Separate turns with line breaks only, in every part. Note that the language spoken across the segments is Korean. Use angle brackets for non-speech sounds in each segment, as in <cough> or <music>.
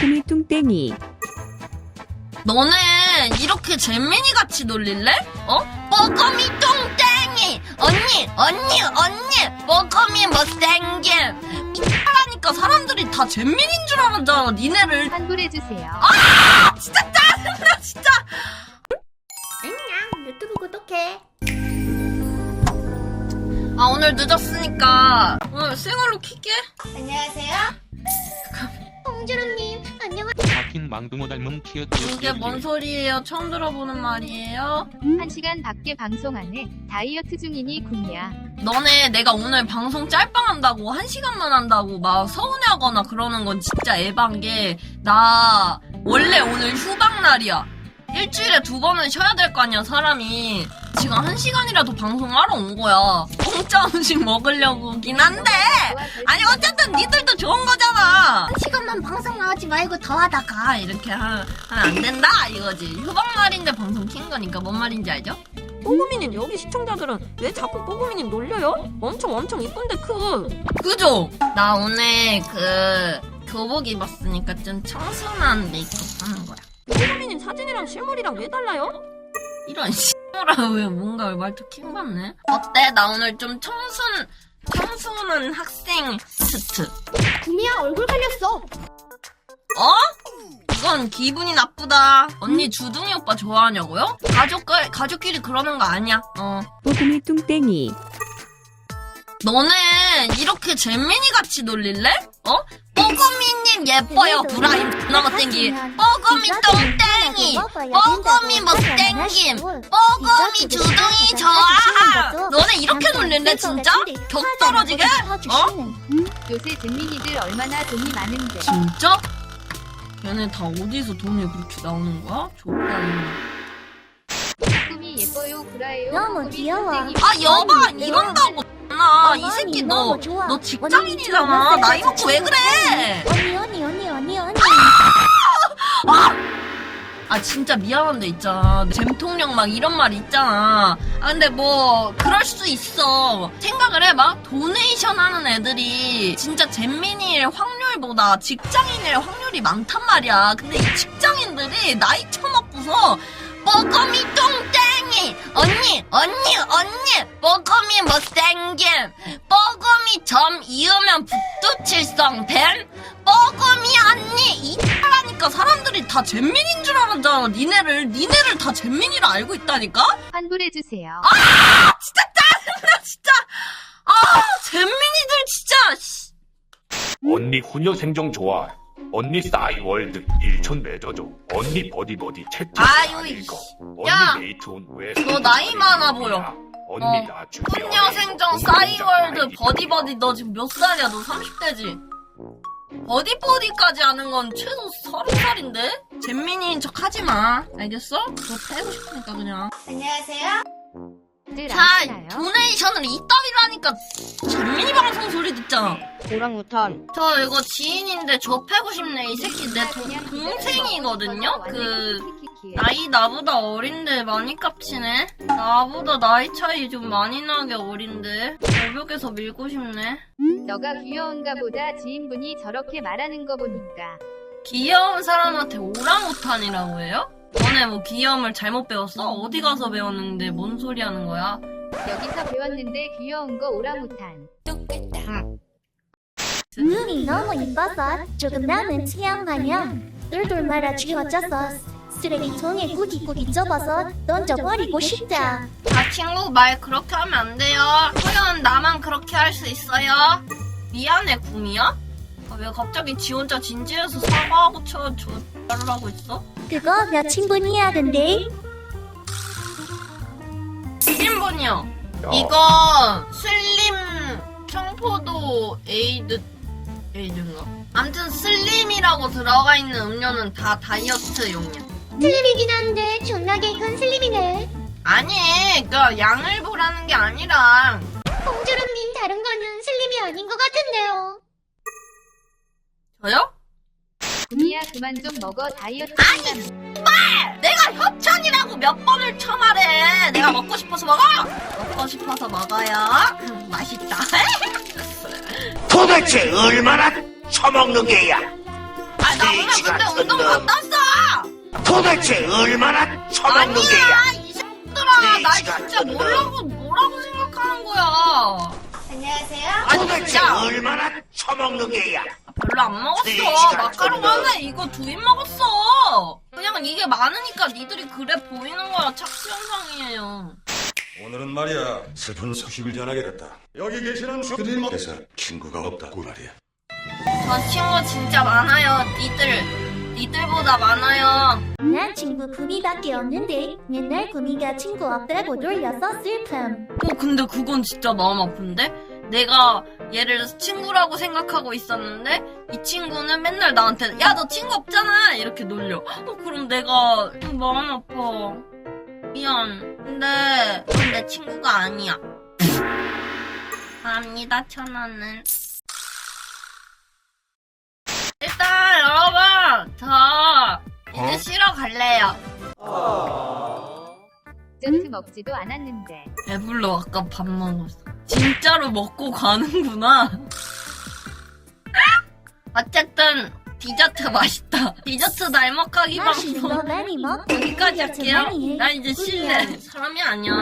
뽀금이 뚱땡이.
너네 이렇게 잼민이 같이 놀릴래? 어? 뻐거미 똥땡이! 언니 언니 언니! 뻐거미 못생김! 하니까 사람들이 다 잼민인 줄 알았잖아 니네를.
환불해주세요.
아! 진짜 짜증나 진짜!
안녕 유튜브 구독해.
아 오늘 늦었으니까 오늘 생얼로 킬게.
안녕하세요 홍주름님 안녕하세요
박힌 망둥어 닮은 키읔
이게 뭔 소리예요? 처음 들어보는 말이에요?
한 시간 밖에 방송 안에 다이어트 중이니 군이야.
너네 내가 오늘 방송 짤방 한다고 한 시간만 한다고 막 서운해하거나 그러는 건 진짜 에반 게나 원래 오늘 휴방 날이야. 일주일에 두 번은 쉬어야 될 거 아니야 사람이. 지금 한 시간이라도 방송하러 온 거야 공짜 음식 먹으려고긴 한데 아니 어쨌든 니들도 좋은 거잖아 한 시간만 방송 나오지 말고 더 하다가 이렇게 하면 안 된다 이거지 휴방 날인데 방송 킨 거니까 뭔 말인지 알죠?
뽀구미님 여기 시청자들은 왜 자꾸 뽀구미님 놀려요? 엄청 엄청 이쁜데 크
그죠? 나 오늘 그 교복 입었으니까 좀 청순한 메이크업 하는 거야.
뽀구미님 사진이랑 실물이랑 왜 달라요?
이런 씨라 <laughs> 왜 뭔가 왜 말투 킹받네? 어때? 나 오늘 좀 청순 청순한 학생 스트.
구미야 얼굴 갈렸어
어? 이건 기분이 나쁘다. 언니 주둥이 오빠 좋아하냐고요? 가족 가족끼리 그러는 거 아니야. 어.
뽀금이 뚱땡이
너네 이렇게 잼민이 같이 놀릴래? 어? 뽀금이님 예뻐요 브라임. 나못생기. 뽀금이 똥땡이 뽀금이 못생김 뽀금이 주둥이 좋아 너네 이렇게 놀릴래 진짜? 격 떨어지게? 어?
요새 잼민이들 얼마나 돈이 많은데.
진짜? 얘네 다 어디서 돈이 그렇게 나오는 거야? 좋다니
꿈이 예뻐요 구라예요.
너무 귀여워.
아 여봐! 이런다고 나이 새끼 너.
너
직장인이잖아. 나이 먹고 왜 그래?
언니 언니 언니 언니 언니.
아! 진짜 미안한데 있잖아. 잼통령 막 이런 말 있잖아. 아 근데 뭐 그럴 수 있어. 생각을 해봐. 도네이션 하는 애들이 진짜 잼민이일 확률보다 직장인일 확률이 많단 말이야. 근데 이 직장인들이 나이 처먹고서 뻐거미 똥땡이. 언니 언니 언니. 뻐거미 못생김. 뻐거미 점 이으면 북두칠성뱀. 뻐거미 언니. 이하니까 사람들이 다 잼민인 줄 알았잖아. 니네를 니네를 다 잼민이라 알고 있다니까?
환불해주세요.
진짜 짜증나 진짜. 아 잼민이들 진짜 씨.
언니 후녀 생정 좋아. 언니 싸이월드 1천 맺어줘. 언니 버디버디 채팅
아유,
안 읽어.
이씨. 야,
언니 데이트온 왜?
너 나이 많아 보여.
언니
어.
나 죽여.
훈녀 생정 싸이월드 버디버디 너 지금 몇 살이야 너 30대지 버디버디까지 하는 건 최소 30살인데 잼민이인 척 하지 마 알겠어? 너 패고 싶으니까 그냥
안녕하세요
들
자? 도네이션을 이따위로 하니까 잼민이 방송 소리 듣잖아
오랑우탄
저 이거 지인인데 저 패고 싶네 이 새끼 내 동, 동생이거든요? 그 나이 나보다 어린데 많이 깝치네 나보다 나이 차이 좀 많이 나게 어린데 절벽에서 밀고 싶네
너가 귀여운가 보다 지인분이 저렇게 말하는 거 보니까.
귀여운 사람한테 오랑우탄이라고 해요? 너네 뭐 귀여움을 잘못 배웠어? 어디 가서 배웠는데 뭔 소리 하는 거야?
여기서 배웠는데 귀여운 거 오랑우탄.
눈이 너무 이뻐서 조금 남은 취향 마냥 똘똘 말아 쥐어져서 쓰레기통에 꾸깃꾸깃 접어서 던져버리고 싶다
아 친구 말 그렇게 하면 안 돼요 소연 나만 그렇게 할 수 있어요 미안해 구미야? 아, 왜 갑자기 지 혼자 진지해서 사과하고 쳐 저... 말을 하고 있어?
그거 몇 친분이야 근데?
1인분이요.
야,
이거 슬림 청포도 에이드 에이드인가? 암튼 슬림이라고 들어가 있는 음료는 다 다이어트용이야.
슬림이긴 한데 존나게 큰 슬림이네.
아니 그니까 양을 보라는 게 아니라.
홍주름님 다른 거는 슬림이 아닌 것 같은데요.
저요?
그만 좀 먹어 다이어트 한다며.
내가 협찬이라고 몇 번을 쳐말해 내가 먹고 싶어서 먹어 먹고 싶어서 먹어요 음, 맛있다 <laughs>
도대체 얼마나 처먹는 게야?
아 나 오늘 근데 운동 갔다 왔어!
도대체 얼마나 처먹는 게야?
아니야, 이 새끼들아. 나 진짜
뜯는.
뭐라고, 뭐라고 생각하는 거야.
안녕하세요.
아,
도대체
진짜.
얼마나 처먹는 게야?
별로 안 먹었어. 마카롱. 하나에 이거 두 입 먹었어. 그냥 이게 많으니까 니들이 그래 보이는 거야. 착시 현상이에요.
오늘은 말이야 슬픈 소식을 전하게 됐다. 여기 계시는 그들에서 친구가 없다고 말이야.
저 친구 진짜 많아요. 니들, 니들보다 많아요.
난 친구 구미밖에 없는데 맨날 구미가 친구 없다고 놀려서 슬픔.
어, 근데 그건 진짜 마음 아픈데? 내가 얘를 친구라고 생각하고 있었는데, 이 친구는 맨날 나한테, 야, 너 친구 없잖아! 이렇게 놀려. 어, 그럼 내가, 좀 마음 아파. 미안. 근데, 넌내 친구가 아니야. 감사합니다, 천 원은. 일단, 여러분, 저, 이제 쉬러 갈래요.
디저트 먹지도 않았는데.
배불러 아까 밥 먹었어 진짜로 먹고 가는구나. 어쨌든 디저트 맛있다. 디저트 날먹하기
거
방송 여기까지 할게요. 나 이제. 쉴래 사람이 아니야.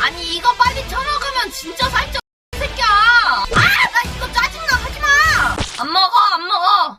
아니 이거 빨리 쳐먹으면 진짜 살쪄 이 새끼야. 아 나 이거 짜증나. 하지마. 안 먹어 안 먹어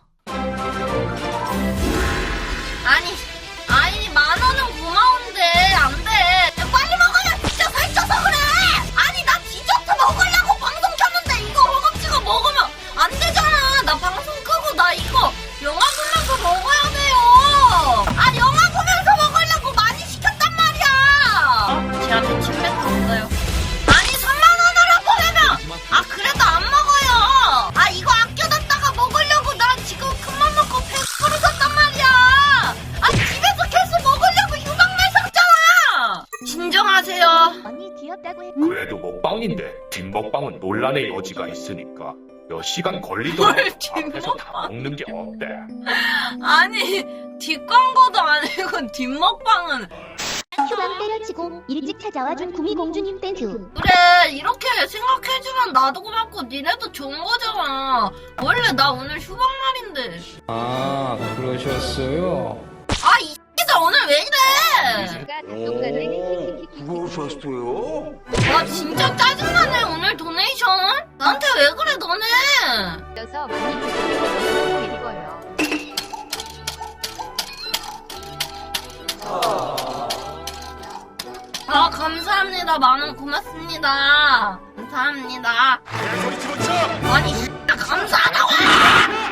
귀엽다고 해.
그래도 먹방인데 뒷먹방은 논란의 여지가 있으니까 몇 시간 걸리더라도
뭘
앞에서 다 먹는 게 어때?
아니 뒷광고도 아니고 뒷먹방은
휴방 때려치고 일찍 찾아와준 구미공주님 땡큐.
그래 이렇게 생각해주면 나도 고맙고 니네도 좋은 거잖아 원래 나 오늘 휴방 날인데
아, 그러셨어요?
아이 X들 오늘 왜 이래
무엇었어요?
와 진짜 짜증나네 오늘 도네이션 나한테 왜 그래 너네
서 많이 데리고요.
아 감사합니다 만원 고맙습니다 감사합니다
소리 집어쳐!
아니 감사하다고